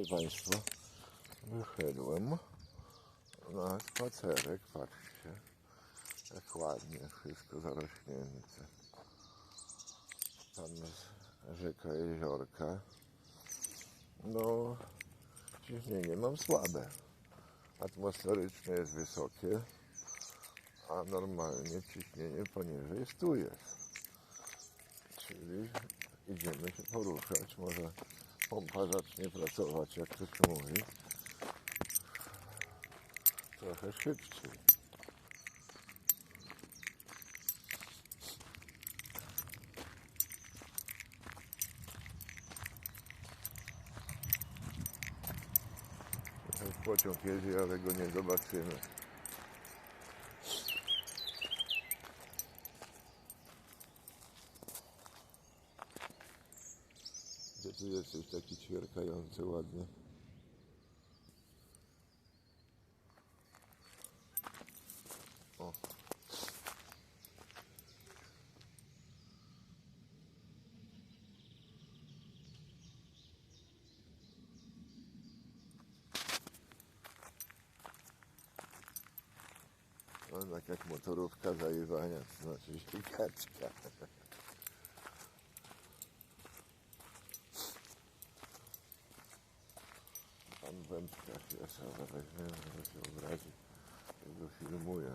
Szanowni Państwo, wyszedłem na spacerek, patrzcie, jak ładnie wszystko zarośnięte. Tam jest rzeka, jeziorka. No, ciśnienie mam słabe. Atmosferyczne jest wysokie, a normalnie ciśnienie poniżej 100 jest. Czyli idziemy się poruszać, może pompa zacznie pracować, jak to się mówi, trochę szybciej. Pociąg jedzie, ale go nie zobaczymy. Tu jesteś taki ćwierkający ładnie? O. No tak jak motorówka zajewania, to znaczy ścigaczka. Pan Wędka jest, ale weźmiemy, żeby się obrazić. Ja go filmuję.